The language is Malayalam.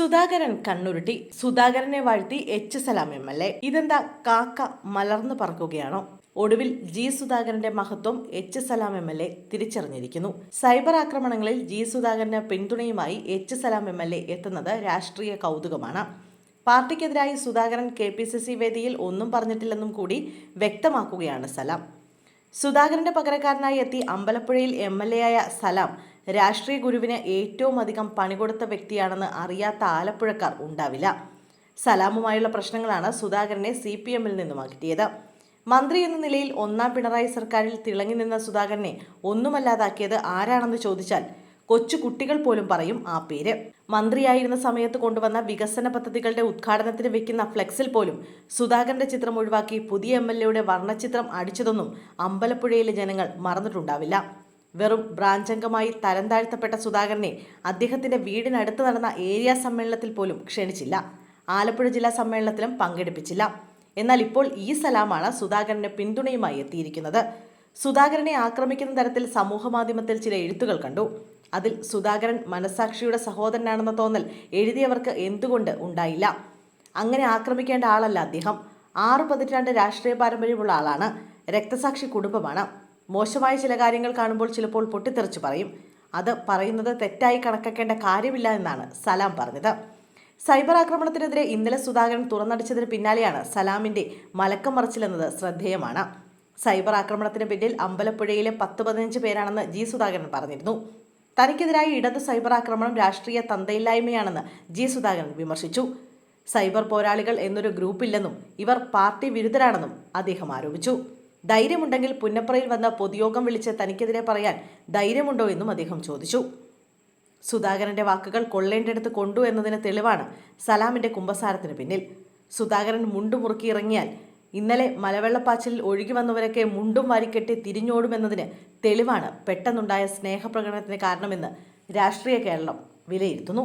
സുധാകരൻ കണ്ണുരുട്ടി സുധാകരനെ വാഴ്ത്തി H Salam M L A. ഇതെന്താ കാക്ക മലർന്നു പറക്കുകയാണോ? ഒടുവിൽ ജി സുധാകരന്റെ മഹത്വം H Salam M L A തിരിച്ചറിഞ്ഞിരിക്കുന്നു. Cyber ആക്രമണങ്ങളിൽ ജി സുധാകരന് പിന്തുണയുമായി H Salam M L A എത്തുന്നത് രാഷ്ട്രീയ കൗതുകമാണ്. പാർട്ടിക്കെതിരായി Sudhakaran K P C C വേദിയിൽ ഒന്നും പറഞ്ഞിട്ടില്ലെന്നും കൂടി വ്യക്തമാക്കുകയാണ് സലാം. സുധാകരന്റെ പകരക്കാരനായി എത്തി അമ്പലപ്പുഴയിൽ എം എൽ എ ആയ സലാം രാഷ്ട്രീയ ഗുരുവിന് ഏറ്റവും അധികം പണികൊടുത്ത വ്യക്തിയാണെന്ന് അറിയാത്ത ആലപ്പുഴക്കാർ ഉണ്ടാവില്ല. സലാമുമായുള്ള പ്രശ്നങ്ങളാണ് സുധാകരനെ സി പി എമ്മിൽ നിന്നും അകറ്റിയത്. മന്ത്രി എന്ന നിലയിൽ ഒന്നാം പിണറായി സർക്കാരിൽ തിളങ്ങി നിന്ന സുധാകരനെ ഒന്നുമല്ലാതാക്കിയത് ആരാണെന്ന് ചോദിച്ചാൽ കൊച്ചു കുട്ടികൾ പോലും പറയും ആ പേര്. മന്ത്രിയായിരുന്ന സമയത്ത് കൊണ്ടുവന്ന വികസന പദ്ധതികളുടെ ഉദ്ഘാടനത്തിന് വെക്കുന്ന ഫ്ലെക്സിൽ പോലും സുധാകരന്റെ ചിത്രം ഒഴിവാക്കി പുതിയ എം എൽ എയുടെ വർണചിത്രം അടിച്ചതൊന്നും അമ്പലപ്പുഴയിലെ ജനങ്ങൾ മറന്നിട്ടുണ്ടാവില്ല. വെറും ബ്രാഞ്ചംഗമായി തരം താഴ്ത്തപ്പെട്ട സുധാകരനെ അദ്ദേഹത്തിന്റെ വീടിനടുത്ത് നടന്ന ഏരിയ സമ്മേളനത്തിൽ പോലും ക്ഷണിച്ചില്ല. ആലപ്പുഴ ജില്ലാ സമ്മേളനത്തിലും പങ്കെടുപ്പിച്ചില്ല. എന്നാൽ ഇപ്പോൾ ഈ സലാമാണ് സുധാകരന് പിന്തുണയുമായി എത്തിയിരിക്കുന്നത്. സുധാകരനെ ആക്രമിക്കുന്ന തരത്തിൽ സമൂഹമാധ്യമത്തിൽ ചില എഴുത്തുകൾ കണ്ടു. അതിൽ സുധാകരൻ മനസാക്ഷിയുടെ സഹോദരനാണെന്ന തോന്നൽ എഴുതിയവർക്ക് എന്തുകൊണ്ട് ഉണ്ടായില്ല? അങ്ങനെ ആക്രമിക്കേണ്ട ആളല്ല അദ്ദേഹം. ആറ് പതിറ്റാണ്ട് രാഷ്ട്രീയ പാരമ്പര്യമുള്ള ആളാണ്. രക്തസാക്ഷി കുടുംബമാണ്. മോശമായ ചില കാര്യങ്ങൾ കാണുമ്പോൾ ചിലപ്പോൾ പൊട്ടിത്തെറിച്ച് പറയും. അത് പറയുന്നത് തെറ്റായി കണക്കാക്കേണ്ട കാര്യമില്ല എന്നാണ് സലാം പറഞ്ഞത്. സൈബർ ആക്രമണത്തിനെതിരെ ഇന്നലെ സുധാകരൻ തുറന്നടിച്ചതിന് പിന്നാലെയാണ് സലാമിന്റെ മലക്കം മറിച്ചിലെന്നത് ശ്രദ്ധേയമാണ്. സൈബർ ആക്രമണത്തിന് പിന്നിൽ അമ്പലപ്പുഴയിലെ പത്ത് പതിനഞ്ച് പേരാണെന്ന് ജി സുധാകരൻ പറഞ്ഞിരുന്നു. തനിക്കെതിരായ ഇടത് സൈബർ ആക്രമണം രാഷ്ട്രീയ തന്തയില്ലായ്മയാണെന്ന് ജി സുധാകരൻ വിമർശിച്ചു. സൈബർ പോരാളികൾ എന്നൊരു ഗ്രൂപ്പില്ലെന്നും ഇവർ പാർട്ടി വിരുദ്ധരാണെന്നും അദ്ദേഹം ആരോപിച്ചു. ധൈര്യമുണ്ടെങ്കിൽ പുന്നപ്രയിൽ വന്ന പൊതുയോഗം വിളിച്ച് തനിക്കെതിരെ പറയാൻ ധൈര്യമുണ്ടോ എന്നും അദ്ദേഹം ചോദിച്ചു. സുധാകരന്റെ വാക്കുകൾ കൊള്ളേണ്ടടുത്ത് കൊണ്ടു എന്നതിന് തെളിവാണ് സലാമിന്റെ കുമ്പസാരത്തിന് പിന്നിൽ. സുധാകരൻ മുണ്ടുമുറുക്കി ഇറങ്ങിയാൽ ഇന്നലെ മലവെള്ളപ്പാച്ചിലിൽ ഒഴുകി വന്നവരൊക്കെ മുണ്ടും വാരിക്കെട്ടി തിരിഞ്ഞോടുമെന്നതിന് തെളിവാണ് പെട്ടെന്നുണ്ടായ സ്നേഹപ്രകടനത്തിന് കാരണമെന്ന് രാഷ്ട്രീയ കേരളം വിലയിരുത്തുന്നു.